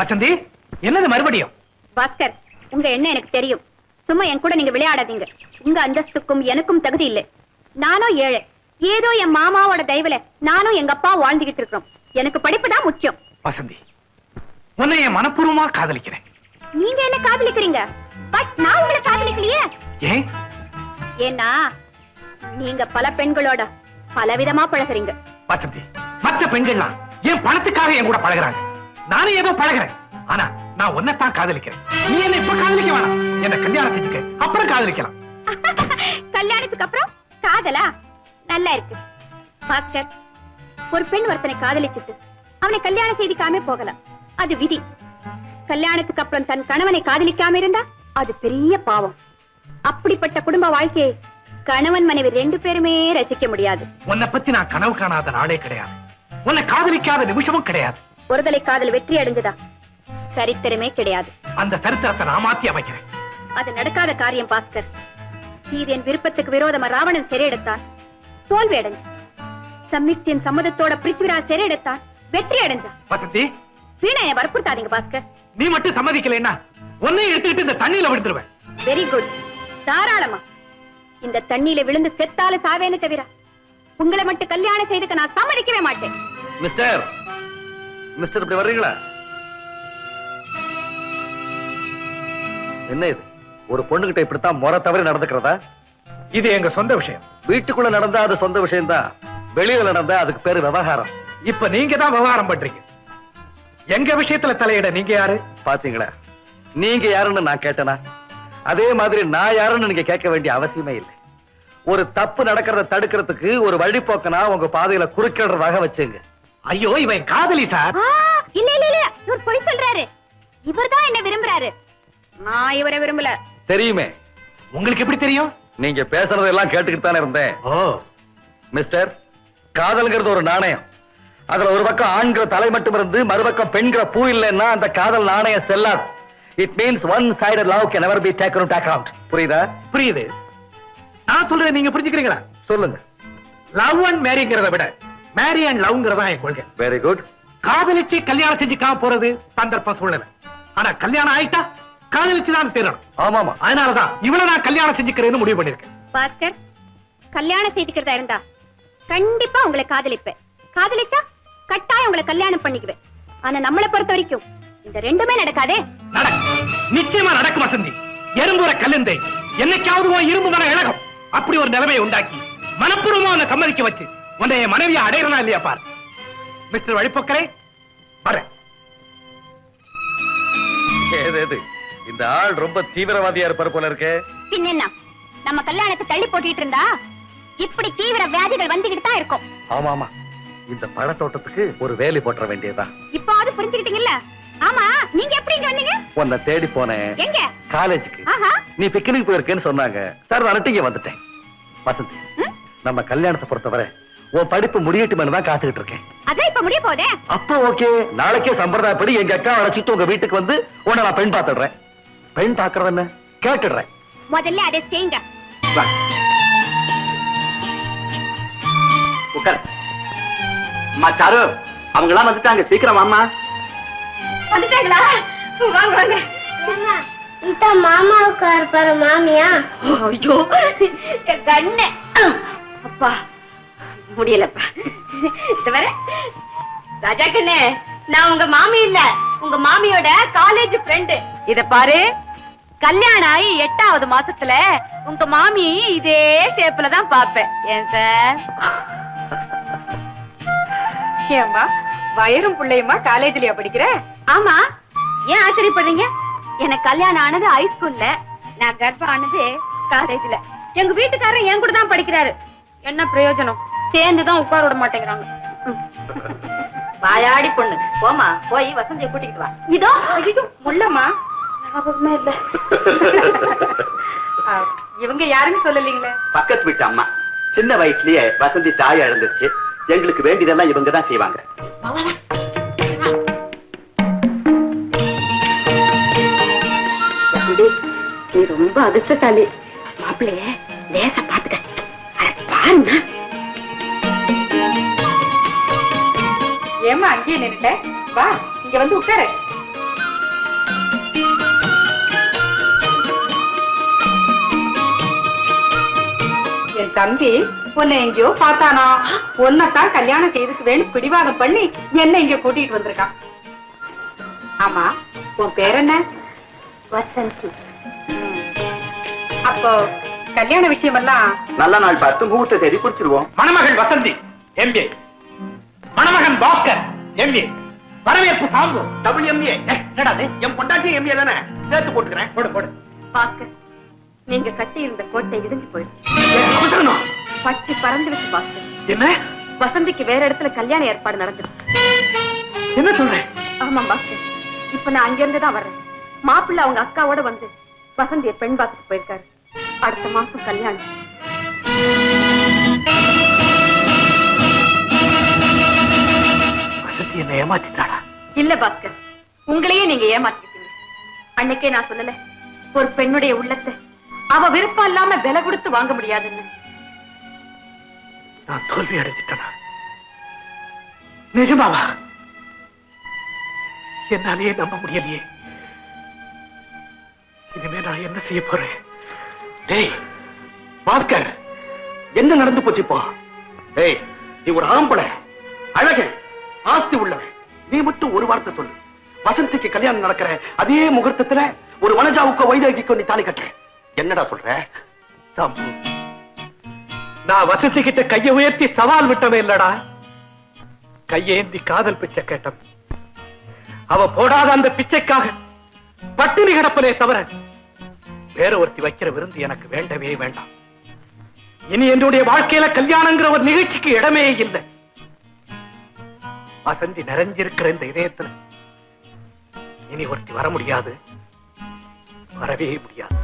வசந்தி என்னது மறுபடியும்? பாஸ்கர் உங்க எண்ணம் எனக்கு தெரியும். சும்மா என் கூட நீங்க விளையாடாதீங்க. உங்க அந்தஸ்துக்கும் எனக்கும் தகுதி இல்லை. நானும் ஏழை. ஏதோ என் மாமாவோட தயவுல நானும் எங்க அப்பா வாழ்ந்துகிட்டு இருக்கிறோம். எனக்கு படிப்பு தான் முக்கியம். வசந்தி உன்னை என் மனப்பூர்வமா காதலிக்கிறேன். நீங்க என்ன காதலிக்கிறீங்க? பட் நான் உங்களை காதலிக்கலையே. ஏன்? ஏன்னா நீங்க பல பெண்களோட பலவிதமா பழகுறீங்க. வசந்தி மற்ற பெண்கள்லாம் என் பணத்துக்காக என் கூட பழகுறாங்க. நானும் ஏதோ பழகுறேன். ஆனா நான் உன்னைத்தான் காதலிக்கிறேன். நீ என்ன இப்ப காதலிக்க வேணாம். என்ன கல்யாணம் செஞ்சுக்க அப்புறம் காதலிக்கலாம். கல்யாணத்துக்கு அப்புறம் காதலா? நல்லா இருக்கு. பாஸ்கர் ஒரு பெண் ஒருத்தனை காதலிச்சுட்டு அவனை கல்யாணம் செய்திக்காம போகலாம். அது விதி. கல்யாணத்துக்கு அப்புறம் தன் கணவனை காதலிக்காம இருந்தா அது பெரிய பாவம். அப்படிப்பட்ட குடும்ப வாழ்க்கையை கணவன் மனைவி ரெண்டு பேருமே ரசிக்க முடியாது. உன்னை பத்தி நான் கனவு காணாத நாளே கிடையாது. உன்னை காதலிக்காத நிமிஷமும் கிடையாது. ஒருதலை காதல் வெற்றி அடைஞ்சதா? சரித்திரமே கிடையாது. அந்த சரித்திரத்தை நான் மாத்தி அமைக்கிறேன். அது நடக்காத காரியம் பாஸ்கர். இது என் விருப்பத்துக்கு விரோதமா ராவணன் சிறையெடுத்தான் தோல்வி அடைஞ்சான் சம்யுக்தியின் சம்மதத்தோட பிருத்திவிராஜ் சிறையெடுத்தான் வெற்றி அடைஞ்சான் வசந்தி! வீணா என்னை வற்புறுத்தாதீங்க பாஸ்கர். நீ மட்டும் சம்மதிக்கலைன்னா உன்னையும் எடுத்துக்கிட்டு இந்த தண்ணியில விழுந்துருவேன். வெரி குட் தாராளமா. இந்த தண்ணியில விழுந்து செத்தால சாவேன்னு தவிர உங்களை மட்டும் கல்யாணம் செய்துக்க நான் சம்மதிக்கவே மாட்டேன். மிஸ்டர்! மிஸ்டர் இப்படி வர்றீங்களா? என்ன இது? ஒரு பொண்ணுகிட்ட இப்படித்தான் முறை தவறி நடந்துக்கிறதா? இது எங்க சொந்த விஷயம். வீட்டுக்குள்ள நடந்தா அது சொந்த விஷயம்தான் வெளியில நடந்தா அதுக்கு பேரு விவகாரம். இப்ப நீங்க தான் விவகாரம் பண்றீங்க. எங்க விஷயத்துல தலையிட நீங்க யாரு? பாத்தீங்களா? நீங்க யாருன்னு நான் கேட்டனா? அதே மாதிரி நான் யாருன்னு நீங்க கேட்க வேண்டிய அவசியமே இல்லை. ஒரு தப்பு நடக்கிறத தடுக்கிறதுக்கு ஒரு வழிபோக்கனா உங்க பாதையில குறுக்கிடுறதாக வச்சுங்க. ஐயோ இவன் காதலி சார். ஆ, இல்ல இல்ல இல்ல இவர் பொய் சொல்றாரு. இவர்தான் என்ன விரும்புறாரு. நான் இவரை விரும்பல. தெரியுமே. உங்களுக்கு எப்படி தெரியும்? நீங்க பேசுறதெல்லாம் கேட்டுக்கிட்டு தானே இருந்தேன். ஓ. மிஸ்டர் காதல்ங்கிறது ஒரு நாணயம். அதுல ஒரு பக்கம் ஆண்கிற தலை மட்டும் இருந்து மறுபக்கம் பெண்கிற பூ இல்லைன்னா அந்த காதல் நாணயம் செல்லாது. It means one side love can never be taken into account புரியுதா? புரியுது. நான் சொல்றதை நீங்க புரிஞ்சுக்கிறீங்களா? சொல்லுங்க. லவ் அண்ட் மேரிங்கிறத விட மேரி அண்ட் லவ்ங்கிறதா என் கொள்கை. வெரி குட் காதலிச்சு கல்யாணம் செஞ்சுக்காம போறது சந்தர்ப்பம் சூழ்நிலை. ஆனா கல்யாணம் ஆயிட்டா காதலிச்சு தான் தீரணும் ஆமாமா. அதனாலதான் இவளை நான் கல்யாணம் செஞ்சுக்கிறேன்னு முடிவு பண்ணிருக்கேன் பாஸ்கர் கல்யாணம் செய்துக்கிறதா இருந்தா கண்டிப்பா உங்களை காதலிப்பேன். காதலிச்சா கட்டாயம் உங்களை கல்யாணம் பண்ணிக்குவேன். ஆனா நம்மளை பொறுத்த வரைக்கும் இந்த ரெண்டுமே நடக்காதே. நடக்கும் நிச்சயமா நடக்கும் வசந்தி. எறும்புற கல்லுந்தை. என்னைக்காவது இரும்பு மரம் இழகும். அப்படி ஒரு நிலைமையை உண்டாக்கி மனப்பூர்வமா உன்னை சம்மதிக்க வச்சு உன்னை என் மனைவியை அடையறனா இல்லையா பார்? மிஸ்டர் வழிபோக்கரே வரேன். ஏது ஏது? இந்த ஆள் ரொம்ப தீவிரவாதியா இருப்பார் போல இருக்கே. பின்ன நம்ம கல்யாணத்தை தள்ளி போட்டுட்டு இருந்தா? இப்படி தீவிர வியாதிகள் வந்துகிட்டு தான் இருக்கும். ஆமா ஆமா. இந்த பழத்தோட்டத்துக்கு ஒரு வேலி போட்டுற வேண்டியதா இப்பாவது புரிஞ்சுக்கிட்டீங்கல்ல? ஆமா நீங்க எப்படி இங்க வந்தீங்க? உன்னை தேடி போனேன். எங்க? காலேஜுக்கு. ஆஹா. நீ பிக்னிக் போயிருக்கேன்னு சொன்னாங்க. சார் இங்க வந்துட்டேன். வசந்தி? நம்ம கல்யாணத்தை பொறுத்தவரை உன் படிப்பு முடியட்டுமென்னு தான் காத்துக்கிட்டு இருக்கேன். அதான் இப்ப முடிய போதே? அப்போ ஓகே. நாளைக்கே சம்பிரதாயப்படி எங்க அக்கா அழைச்சிட்டு உங்க வீட்டுக்கு வந்து உன்னை நான் பெண் பார்த்துடுறேன். பெண் பார்க்கறது என்ன? கேட்டுடுறேன். முதல்ல அதை செய்யுங்க உட்கார். அம்மா சாரு அவங்க எல்லாம் வந்துட்டாங்க. சீக்கிரம் அம்மா வந்துட்டாங்களா? வாங்க வாங்க. இந்த மாமாவுக்கு இருப்பாரு மாமியா. ஐயோ கண்ணு. அப்பா. முடியலப்பா. இது வர ராஜா கண்ணு நான் உங்க மாமி இல்ல. உங்க மாமியோட காலேஜ் ஃப்ரெண்டு இத பாரு. கல்யாணம் ஆகி எட்டாவது மாசத்துல உங்க மாமி இதே ஷேப்ல தான் பாப்பேன் ஏன் சார்? ஏம்மா வயரும் பிள்ளையுமா காலேஜ்லயா படிக்கிற? ஆமா. ஏன் ஆச்சரியப்படுறீங்க? எனக்கு கல்யாணம் ஆனது ஹைஸ்கூல்ல நான் கர்ப்பம் ஆனது காலேஜ்ல எங்க வீட்டுக்காரர் என் கூட தான் படிக்கிறாரு. என்ன பிரயோஜனம்? சேர்ந்து தான் உட்கார விட மாட்டேங்கிறாங்க. வாயாடி பொண்ணு. போமா போய் வசந்தியை கூட்டிக்கிட்டு வா. இதோ. ஐயோ முள்ளம்மா. ஞாபகமே இல்ல. இவங்க யாருன்னு சொல்லலீங்களே? பக்கத்து வீட்டு அம்மா. சின்ன வயசுலயே வசந்தி தாய் இழந்துருச்சு. எங்களுக்கு வேண்டியதெல்லாம் இவங்க தான் செய்வாங்க. நீ ரொம்ப அதிர்ஷ்டசாலி. மாப்பிள்ளைய லேச பாத்துக்க அட பாருங்க ஏமா அங்கேயே நின்றுட்ட வா இங்க வந்து உட்காரு. என் தம்பி உன்னை எங்கேயோ பார்த்தானா? உன்னைத்தான் கல்யாணம் செய்துக்குவேன்னு பிடிவாதம் பண்ணி என்ன இங்க கூட்டிட்டு வந்திருக்கான். ஆமா உன் பேர் என்ன? வசந்தி. அப்போ கல்யாண விஷயம் எல்லாம் நல்ல நாள் பார்த்து முகூர்த்த தேதி குறிச்சிருவோம். மணமகள் வசந்தி எம்பிஏ மணமகன் பாஸ்கர் எம்ஏ வரவேற்பு சாம்பு டபுள் எம்ஏ என்னடா அது? என் பொண்டாட்டி எம்ஏ தானே? சேர்த்து போட்டுக்கிறேன். போடு போடு. பாஸ்கர் நீங்க கட்டி இருந்த கோட்டை இடிஞ்சு போயிடுச்சு. பச்சை பறந்துடுச்சு பாஸ்கர். என்ன? வசந்திக்கு வேற இடத்துல கல்யாண ஏற்பாடு நடந்துருச்சு என்ன சொல்றேன் ஆமா பாஸ்கர். இப்ப நான் அங்க இருந்து தான் வர்றேன். மாப்பிள்ளை அவங்க அக்காவோட வந்து வசந்திய பெண் பார்த்துட்டு போயிருக்காரு. அடுத்த மாசம் கல்யாணம். என்ன ஏமாத்திட்டாடா இல்ல பாஸ்கர் உங்களையே நீங்க ஏமாத்திக்கிட்டீங்க அன்னைக்கே நான் சொல்லல ஒரு பெண்ணுடைய உள்ளத்தை அவ விருப்பம் இல்லாம விலை கொடுத்து வாங்க முடியாதுன்னு. நான் தோல்வி அடைஞ்சிட்டனா? நிஜமாவா? என்னாலேயே நம்ப முடியலையே. இனிமே நான் என்ன செய்ய போறேன்? டேய் பாஸ்கர் என்ன நடந்து போச்சு இப்போ? டேய் நீ ஒரு ஆம்பளை அழகன். ஆஸ்தி உள்ளவன். நீ மட்டும் ஒரு வார்த்தை சொல்லு. வசந்திக்கு கல்யாணம் நடக்கிற அதே முகூர்த்தத்துல ஒரு வனஜாவுக்கோ வைதேகிக்கோ நீ தாலி கட்டுற. என்னடா சொல்ற? நான் வசதி கிட்ட கைய உயர்த்தி சவால் விட்டவே இல்லடா. கையேந்தி காதல் பிச்சை கேட்டம் அவ போடாத அந்த பிச்சைக்காக பட்டினி கிடப்பனே தவிர வேற ஒருத்தி வைக்கிற விருந்து எனக்கு வேண்டவே வேண்டாம். இனி என்னுடைய வாழ்க்கையில கல்யாணங்கிற ஒரு நிகழ்ச்சிக்கு இடமே இல்லை. வசந்தி நிறைஞ்சிருக்கிற இந்த இதயத்துல. இனி ஒருத்தி வர முடியாது. வரவே முடியாது.